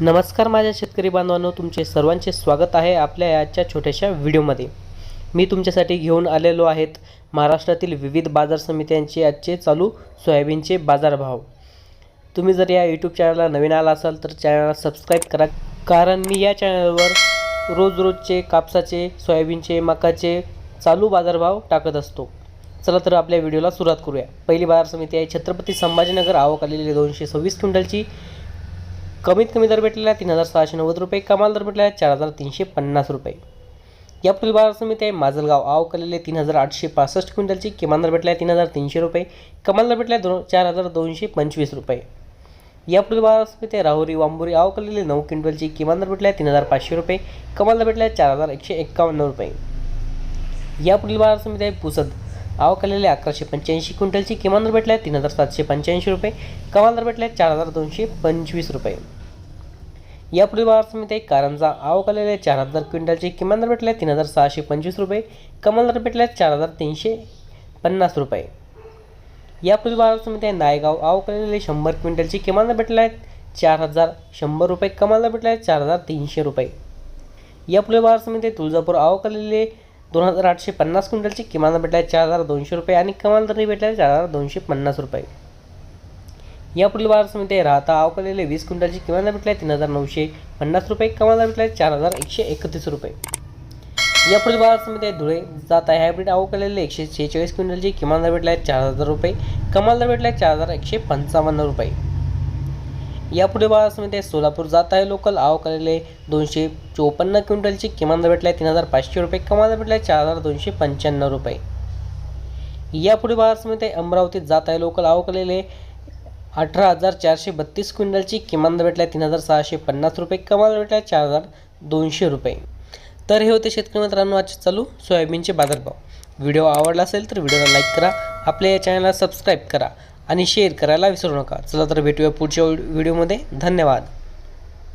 नमस्कार माझ्या शेतकरी बांधवांनो तुमचे सर्वांचे स्वागत आहे आपल्या आजच्या छोट्याशा व्हिडिओमध्ये. मी तुमच्यासाठी घेऊन आलेलो आहेत महाराष्ट्रातील विविध बाजार समित्यांचे आजचे चालू सोयाबीनचे बाजारभाव. तुम्ही जर या यूट्यूब चॅनलला नवीन आला असाल तर चॅनलला सबस्क्राईब करा कारण मी या चॅनलवर रोज रोजचे कापसाचे सोयाबीनचे मकाचे चालू बाजारभाव टाकत असतो. चला तर आपल्या व्हिडिओला सुरुवात करूया. पहिली बाजार समिती आहे छत्रपती संभाजीनगर आवक आलेली दोनशे सव्वीस क्विंटलची. कमीत कमी दर भेटलेला आहे तीन हजार सहाशे नव्वद रुपये कमाल दर भेटलेला आहे चार हजार तीनशे पन्नास रुपये. या पुढील बाजार समिती आहे माजलगाव आव कलेले तीन हजार आठशे पासष्ट क्विंटलची किमान दर भेटला आहे तीन हजार तीनशे रुपये कमाल दर भेटला आहे दोन चार हजार दोनशे पंचवीस रुपये. या पुढील बाजार समिती आहे राहुरी वांबुरी आव कलेले नऊ क्विंटलची किमान दर भेटला आहे तीन हजार पाचशे रुपये कमाल दर भेटला आहे चार हजार एकशे एक्कावन्न रुपये. या पुढील बाजार समिती आहे पुसद आव कलेले अकराशे पंच्याऐंशी क्विंटलची किमान दर भेटला आहे तीन हजार सातशे पंच्याऐंशी रुपये कमाल दर भेटला आहे चार हजार दोनशे पंचवीस रुपये. या बाजार समिती आहे कारंजा आवक आलेले चार हजार क्विंटलचे किमान दर भेटले तीन हजार सहाशे पंचवीस रुपये कमाल दर भेटले चार हजार तीनशे पन्नास रुपये. या बाजार समिती आहे नायगाव आवक आलेले शंभर क्विंटलचे किमान दर भेटले आहेत चार हजार शंभर रुपये कमाल दर भेटले आहेत चार हजार तीनशे रुपये. या बाजार समिती आहे तुळजापूर आवक आलेले दोन हजार आठशे पन्नास क्विंटलचे किमान दर भेटला चार हजार दोनशे रुपये आणि कमाल दर भेटले चार हजार दोनशे पन्नास रुपये. या पुढील बाजार समिती राहता आवकलेले वीस क्विंटलची किमान दर भेटला आहे तीन हजार नऊशे पन्नास रुपये कमाल दर भेटला आहे चार हजार एकशे एकतीस रुपये. या पुढील बाजार समिती आहे धुळे जात आहे. हायब्रिड आवकलेले एकशे शेहेचाळीस क्विंटलची किमान दर भेटला आहे चार हजार रुपये कमाल दर भेटला आहे चार हजार एकशे पंचावन्न रुपये. या पुढे बाजार समिती आहे सोलापूर जात आहे. लोकल आवकलेले दोनशे चोपन्न क्विंटलची किमान दर भेटला आहे तीन हजार पाचशे रुपये कमाल दर भेटला आहे चार हजार दोनशे पंच्याण्णव रुपये. या पुढे बाजार समिती आहे अमरावतीत जात आहे. लोकल आवकलेले अठरा हजार चारशे बत्तीस क्विंटलची किमान दर तीन हजार सहाशे पन्नास रुपये कमाल भेटला चार हजार दोनशे रुपये. तर हे होते शेतकरी मित्रांनो आजचे चालू सोयाबीनचे बाजारभाव. व्हिडिओ आवडला असेल तर व्हिडिओला लाईक करा आपल्या या चॅनलला सबस्क्राईब करा आणि शेअर करायला विसरू नका. चला तर भेटूया पुढच्या व्हिडिओमध्ये. धन्यवाद.